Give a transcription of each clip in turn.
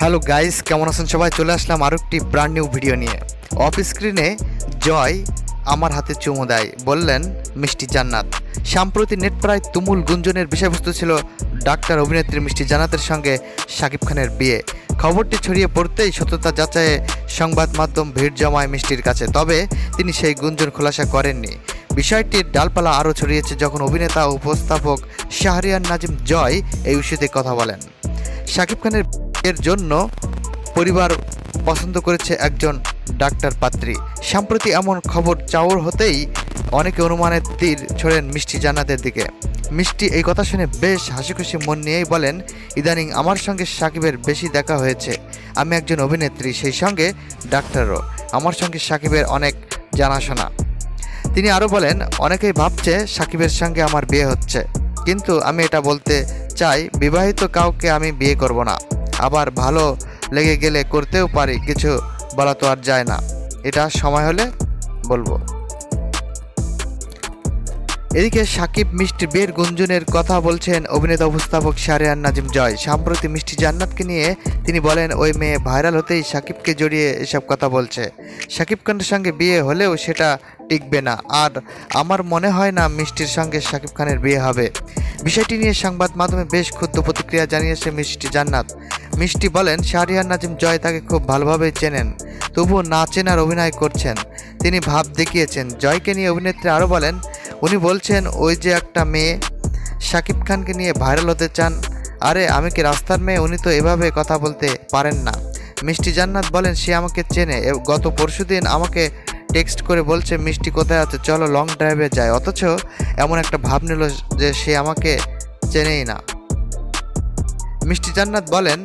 Hello guys, কেমন আছেন সবাই? চলে আসলাম আরও একটি ব্র্যান্ড নিউ ভিডিও নিয়ে অফ স্ক্রিনে জয় আমার হাতে চুমু দেয়, বললেন মিষ্টি জান্নাত। সাম্প্রতি নেট প্রায় তুমুল গুঞ্জনের বিষয়বস্তু ছিল ডাক্তার, অভিনেত্রী মিষ্টি জান্নাতের সঙ্গে শাকিব খানের বিয়ে। খবরটি ছড়িয়ে পড়তেই সত্যতা যাচাইয়ে সংবাদ মাধ্যম ভিড় জমায় মিষ্টির কাছে, তবে তিনি সেই গুঞ্জন খোলাসা করেননি। বিষয়টির ডালপালা আরও ছড়িয়েছে যখন অভিনেতা উপস্থাপক শাহরিয়ার নাজিম জয় এই ইস্যুতে কথা বলেন। শাকিব খানের এর জন্য পরিবার পছন্দ করেছে একজন ডাক্তার পাত্রী। সম্প্রতি এমন খবর চাউর হতেই অনেকে অনুমানের তীর ছোড়েন মিষ্টি জান্নাতের দিকে। মিষ্টি এই কথা শুনে বেশ হাসি খুশি মন নিয়েই বলেন, ইদানিং আমার সঙ্গে সাকিবের বেশি দেখা হয়েছে। আমি একজন অভিনেত্রী, সেই সঙ্গে ডাক্তারও। আমার সঙ্গে সাকিবের অনেক জানাশোনা। তিনি আরও বলেন, অনেকেই ভাবছে সাকিবের সঙ্গে আমার বিয়ে হচ্ছে। কিন্তু আমি এটা বলতে চাই, বিবাহিত কাউকে আমি বিয়ে করব না। আবার ভালো লেগে গেলে করতেও পারি, কিছু বলা তো আর যায় না। এটা সময় হলে বলব। এদিকে সাকিব মিষ্টি বের গুঞ্জনের কথা বলছেন অভিনেতা উপস্থাপক শাহরিয়ার নাজিম জয়। সাম্প্রতি মিষ্টি জান্নাতকে নিয়ে তিনি বলেন, ওই মেয়ে ভাইরাল হতেই সাকিবকে জড়িয়ে এসব কথা বলছে। সাকিব খানের সঙ্গে বিয়ে হলেও সেটা টিকবে না। আর আমার মনে হয় না মিষ্টির সঙ্গে সাকিব খানের বিয়ে হবে। বিষয়টি নিয়ে সংবাদ মাধ্যমে বেশ ক্ষুদ্র প্রতিক্রিয়া জানিয়েছে মিষ্টি জান্নাত। মিষ্টি বলেন, শাহরিয়ার নাজিম জয় তাকে খুব ভালোভাবে চেনেন, তবুও না চেনার অভিনয় করছেন। তিনি ভাব দেখিয়েছেন। জয়কে নিয়ে অভিনেত্রী আরও বলেন, উনি বলছেন, ওই যে একটা মেয়ে শাকিব খানকে নিয়ে ভাইরাল হতে চান। আরে, আমি কি রাস্তার মেয়ে? উনি তো এভাবে কথা বলতে পারেন না। মিষ্টি জান্নাত বলেন, সে আমাকে চেনে। গত পরশুদিন আমাকে টেক্সট করে বলছে, মিষ্টি কোথায় আছে? চলো লং ড্রাইভে যায় অথচ এমন একটা ভাব নিল যে সে আমাকে চেনেই না। মিষ্টি জান্নাত বলেন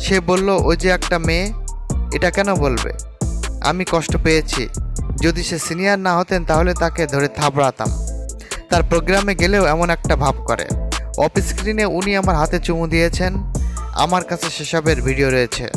সে বলল, ওই যে একটা মেয়ে, এটা কেন বলবে? আমি কষ্ট পেয়েছি। যদি সে সিনিয়র না হতেন, তাহলে তাকে ধরে থাবড়াতাম। তার প্রোগ্রামে গেলেও এমন একটা ভাব করে। অফ স্ক্রিনে উনি আমার হাতে চুমু দিয়েছেন। আমার কাছে সেসবের ভিডিও রয়েছে।